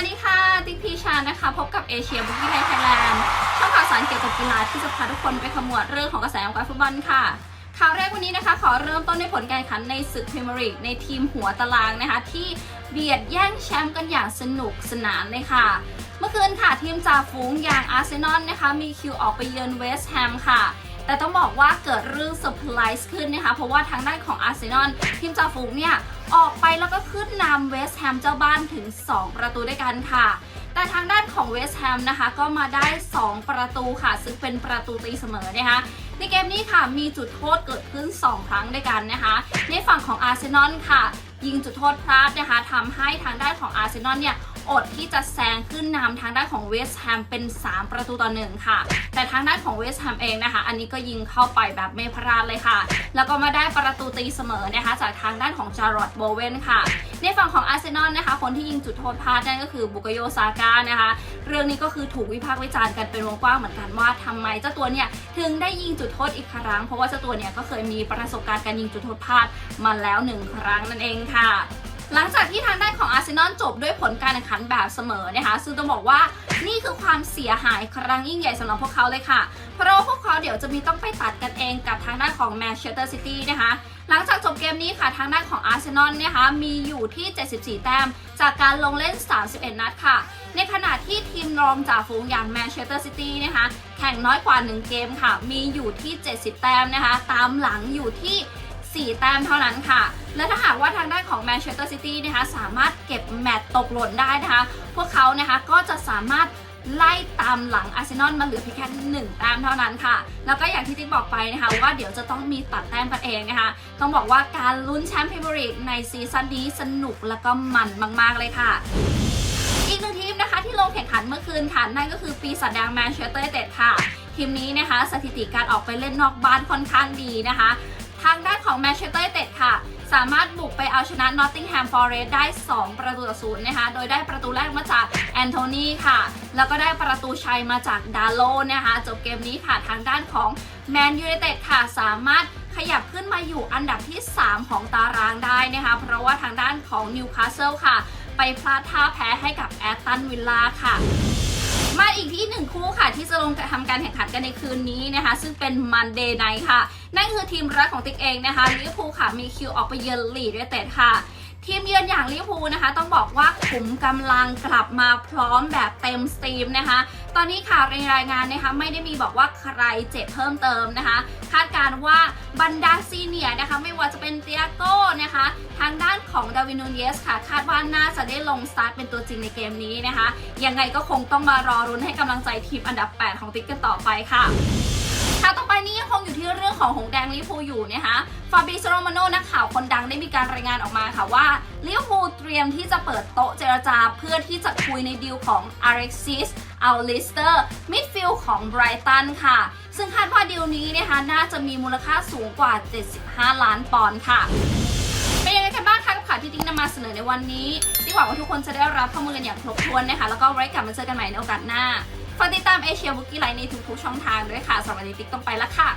วัสดีค่ะ ติ๊กพีชานะคะ พบกับเอเชียบุกี้ไทยแลนด์ช่องข่าวสารเกี่ยวกับกีฬาที่จะพาทุกคนไปขมวดเรื่องของกระแสของการฟุตบอลค่ะ ข่าวแรกวันนี้นะคะ ขอเริ่มต้นในผลการแข่งขันในศึกพรีเมียร์ลีกในทีมหัวตารางนะคะ ที่เบียดแย่งแชมป์กันอย่างสนุกสนานเลยค่ะ เมื่อคืนค่ะทีมจ่าฝูงอย่างอาร์เซนอลนะคะมีคิวออกไปเยือนเวสต์แฮมค่ะ แต่ต้องบอกว่าเกิดเรื่องเซอร์ไพรส์ขึ้นนะคะ เพราะว่าทางด้านของอาร์เซนอลทีมจ่าฝูงเนี่ย ออกไปแล้วก็ขึ้นนำเวสต์แฮมเจ้าบ้านถึง 2 ประตูด้วยกันค่ะแต่ทางด้านของเวสต์แฮมนะคะ ก็มาได้ 2 ประตูค่ะ ซึ่งเป็นประตูตีเสมอนะคะ ในเกมนี้ค่ะมีจุดโทษเกิดขึ้น 2 ครั้งด้วยกันนะคะ ในฝั่งของอาร์เซนอลค่ะ ยิงจุดโทษพลาดนะคะทำให้ทางด้านของอาร์เซนอลเนี่ย อดที่จะแซงขึ้นนำทางด้านของเวสต์แฮมเป็น 3 ประตูต่อหนึ่งค่ะ แต่ทางด้านของเวสต์แฮมเองนะคะ อันนี้ก็ยิงเข้าไปแบบไม่พลาดเลยค่ะ แล้วก็มาได้ประตูตีเสมอนะคะ จากทางด้านของจารอดโบเวนค่ะ ในฝั่งของอาร์เซนอลนะคะ คนที่ยิงจุดโทษพลาดนั่นก็คือบุกโยซาก้านะคะ เรื่องนี้ก็คือถูกวิพากษ์วิจารณ์กันเป็นวงกว้างเหมือนกันว่าทำไมเจ้าตัวเนี่ยถึงได้ยิงจุดโทษอีกครั้ง เพราะว่าเจ้าตัวเนี่ยก็เคยมีประสบการณ์การยิงจุดโทษพลาดมาแล้วหนึ่งครั้งนั่นเองค่ะ หลังจากที่ทางด้านของอาร์เซนอลจบด้วยผลการแข่งขันแบบเสมอนะคะ ซึ่งต้องบอกว่านี่คือความเสียหายครั้งยิ่งใหญ่สำหรับพวกเขาเลยค่ะ เพราะพวกเขาเดี๋ยวจะมีต้องไปตัดกันเองกับทางด้านของแมนเชสเตอร์ซิตี้นะคะ หลังจากจบเกมนี้ค่ะทางด้านของอาร์เซนอลนะคะมีอยู่ที่ 74 แต้ม จากการลงเล่น 31 นัดค่ะ ในขณะที่ทีมรองจ่าฝูงอย่างแมนเชสเตอร์ซิตี้นะคะแข่งน้อยกว่า 1 เกมค่ะ มีอยู่ที่ 70 แต้มนะคะ ตามหลังอยู่ที่ 4 แต้มเท่านั้นค่ะ และถ้าหากว่าทางด้านของแมนเชสเตอร์ซิตี้นะคะสามารถเก็บแมตต์ตกหล่นได้นะคะ พวกเขานะคะก็จะสามารถไล่ตามหลังอาร์เซนอลมาเหลือเพียงแค่หนึ่งแต้มเท่านั้นค่ะ แล้วก็อย่างที่ติ๊กบอกไปนะคะว่าเดี๋ยวจะต้องมีตัดแต้มกันเองนะคะ ต้องบอกว่าการลุ้นแชมป์พรีเมียร์ลีกในซีซั่นนี้สนุกแล้วก็มันมาก ๆ เลยค่ะอีกหนึ่งทีมนะคะที่ลงแข่งขันเมื่อคืนค่ะนั่นก็คือปีศาจแดงแมนเชสเตอร์เต็ดค่ะ ทีมนี้นะคะ สถิติการออกไปเล่นนอกบ้านค่อนข้างดีนะคะ ทางด้านของแมนเชสเตอร์ยูไนเต็ดค่ะ สามารถบุกไปเอาชนะนอตติงแฮมฟอร์เรสต์ได้ 2 ประตูต่อศูนย์นะคะ โดยได้ประตูแรกมาจากแอนโทนีค่ะ แล้วก็ได้ประตูชัยมาจากดาโลนะคะ จบเกมนี้ค่ะทางด้านของแมนยูไนเต็ดค่ะสามารถขยับขึ้นมาอยู่อันดับที่ 3 ของตารางได้นะคะ เพราะว่าทางด้านของนิวคาสเซิลค่ะ ไปพลาดท่าแพ้ให้กับแอตตันวิลล่าค่ะ มาอีกที่หนึ่งคู่ค่ะ ที่จะลงทำการแข่งขันกันในคืนนี้นะคะ ซึ่งเป็นมันเดย์ไนท์ค่ะ นั่นคือทีมรักของติ๊กเองนะคะลิเวอร์พูลค่ะมีคิวออกไปเยือนลีดด้วยเต็ดค่ะทีมเยือนอย่างลิเวอร์พูลนะคะ ต้องบอกว่าขุมกำลังกลับมาพร้อมแบบเต็มสตรีมนะคะ ตอนนี้ข่าวในรายงานนะคะไม่ได้มีบอกว่าใครเจ็บเพิ่มเติมนะคะ คาดการณ์ว่า รรดาซีเนียนะคะ ไม่ว่าจะเป็นเตียโก้นะคะ ทางด้านของดาวินนูเยสค่ะ คาดว่าน่าจะได้ลงสตาร์ทเป็นตัวจริงในเกมนี้นะคะ ยังไงก็คงต้องมารอรุ้นให้กำลังใจทีมอันดับ 8 ของติ๊กกันต่อไปค่ะข่าวต่อไปนี้ยังคงอยู่ที่เรื่องของหงแดงลิเวอร์พูลอยู่นะคะฟาบิโซโรมาโนนักข่าวคนดังได้มีการรายงานออกมาค่ะว่าลิเวอร์พูลเตรียมที่จะเปิดโต๊ะเจรจาเพื่อที่จะคุยในดีลของอ l ็กซิสอัลลิสเตอร์มิดฟิลด์ของไบรตันค่ะ ซึ่งคาดว่าดีลนี้นะคะน่าจะมีมูลค่าสูงกว่า 75 ล้านปอนด์ค่ะเป็นยังไงกันบ้างคะกับข่าวที่ติ๊กนำมาเสนอในวันนี้ติ๊กหวังว่าทุกคนจะได้รับข้อมูลกันอย่างครบถ้วนนะคะ แล้วก็ไว้กลับมาเจอกันใหม่ในโอกาสหน้าฝากติดตามเอเชียบุกี้ไลน์ในทุกๆช่องทางด้วยค่ะสำหรับวันนี้ติ๊กต้องไปแล้วค่ะ